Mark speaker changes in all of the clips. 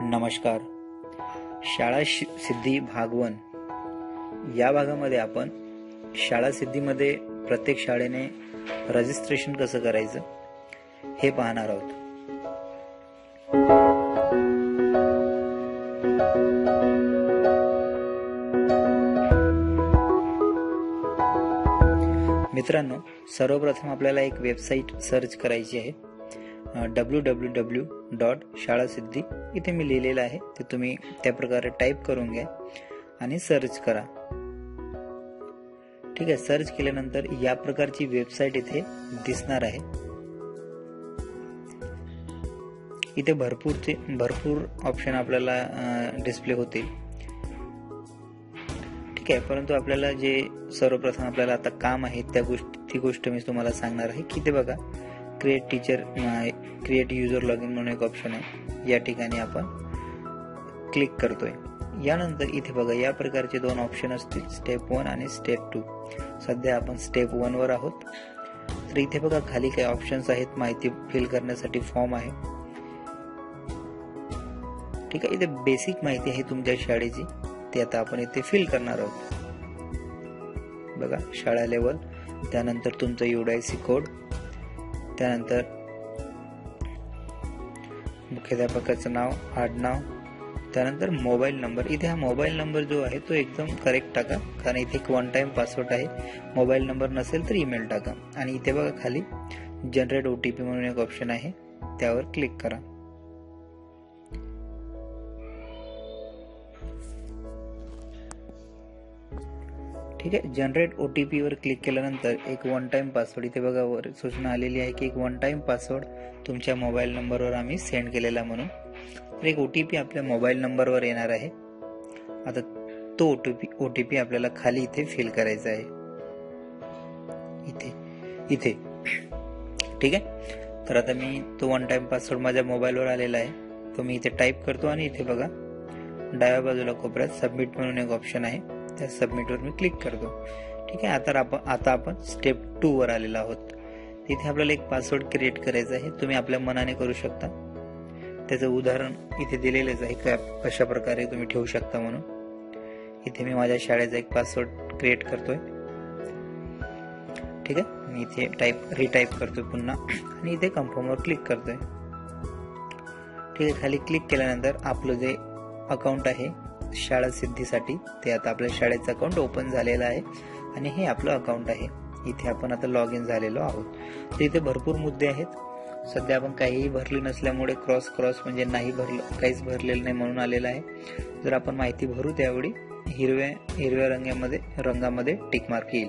Speaker 1: नमस्कार. शाळा शि- सिद्धी भागवन. या भागामध्ये आपण शाळा सिद्धीमध्ये प्रत्येक शाळेने रजिस्ट्रेशन कसं करायचं हे पाहणार आहोत. मित्रांनो सर्वप्रथम आपल्याला एक वेबसाईट सर्च करायची आहे. डब्ल्यू डब्ल्यू डब्ल्यू डॉट शाळा सिद्धी इथे मी लिहिलेलं आहे. ते तुम्ही त्या प्रकारे टाईप करून घ्या आणि सर्च करा. ठीक आहे सर्च केल्यानंतर या प्रकारची वेबसाईट इथे दिसणार आहे. इथे भरपूरचे भरपूर ऑप्शन आपल्याला डिस्प्ले होतील. ठीक आहे परंतु आपल्याला जे सर्वप्रथम आपल्याला आता काम आहे त्या गोष्टी ती गोष्ट मी तुम्हाला सांगणार आहे. की ते बघा create teacher create user log in म्हणून एक ऑप्शन आहे. या ठिकाणी आपण क्लिक करतोय. यानंतर इथे बघा या प्रकारचे दोन ऑप्शन असतील स्टेप वन आणि स्टेप टू सध्या आपण स्टेप वन वर आहोत. तर इथे बघा खाली काही ऑप्शन्स आहेत माहिती फिल करण्यासाठी फॉर्म आहे. ठीक आहे इथे बेसिक माहिती आहे तुमच्या शाळेची. ते आता आपण इथे फिल करणार आहोत. बघा शाळा लेवल त्यानंतर तुमचं युडायसी कोड त्यानंतर मुख्याध्यापकाचं नाव आडनाव त्यानंतर मोबाईल नंबर. इथे हा मोबाईल नंबर जो आहे तो एकदम करेक्ट टाका. कारण इथे एक वन टाईम पासवर्ड आहे. मोबाईल नंबर नसेल तर ईमेल टाका. आणि इथे बघा खाली जनरेट ओ टी पी म्हणून एक ऑप्शन आहे. त्यावर क्लिक करा. ठीक आहे? जनरेट ओ टी पीवर क्लिक केल्यानंतर एक वन टाईम पासवर्ड इथे बघा वर सूचना आलेली आहे की एक वन टाईम पासवर्ड तुमच्या मोबाईल नंबरवर आम्ही सेंड केलेला म्हणून. तर एक ओ टी पी आपल्या मोबाईल नंबरवर येणार आहे. आता तो O T P O T P आपल्याला खाली इथे फिल करायचा आहे. इथे इथे. ठीक आहे? तर आता मी तो वन टाईम पासवर्ड माझ्या मोबाईलवर आलेला आहे. तो मी इथे टाईप करतो आणि इथे बघा डाव्या बाजूला कोपऱ्यात सबमिट म्हणून एक ऑप्शन आहे. त्या सबमिटवर मी क्लिक करतो. ठीक आहे? आता आपण आता आपण स्टेप टू वर आलेलो आहोत. तिथे आपल्याला एक पासवर्ड क्रिएट करायचा आहे. तुम्ही आपल्या मनाने करू शकता. त्याचं उदाहरण इथे दिलेलंच आहे. का कशा प्रकारे तुम्ही ठेवू शकता म्हणून. इथे मी माझ्या शाळेचा एक पासवर्ड क्रिएट करतोय. ठीक आहे? मी इथे टाईप रिटाईप करतोय पुन्हा. आणि इथे कन्फर्मवर क्लिक करतोय. ठीक आहे? खाली क्लिक केल्यानंतर आपलं जे अकाउंट आहे शाळा सिद्धीसाठी ते आता आपल्या शाळेचं अकाउंट ओपन झालेलं आहे. आणि हे आपलं अकाउंट आहे. इथे आपण आता लॉग इन झालेलो आहोत. तर इथे भरपूर मुद्दे आहेत. सध्या आपण काहीही भरले नसल्यामुळे क्रॉस क्रॉस म्हणजे नाही भरलं काहीच भरलेलं नाही म्हणून आलेलं आहे. जर आपण माहिती भरू त्यावेळी हिरव्या हिरव्या रंगामध्ये रंगामध्ये टिक मार्क येईल.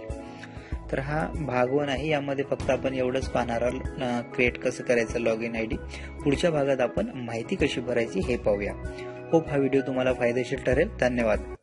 Speaker 1: तर हा भागवन आहे. यामध्ये फक्त आपण एवढंच पाहणार आहोत क्रिएट कसं करायचं लॉग इन आय डी पुढच्या भागात आपण माहिती कशी भरायची हे पाहूया. होप हा व्हिडिओ तुम्हाला फायदेशीर ठरेल. धन्यवाद.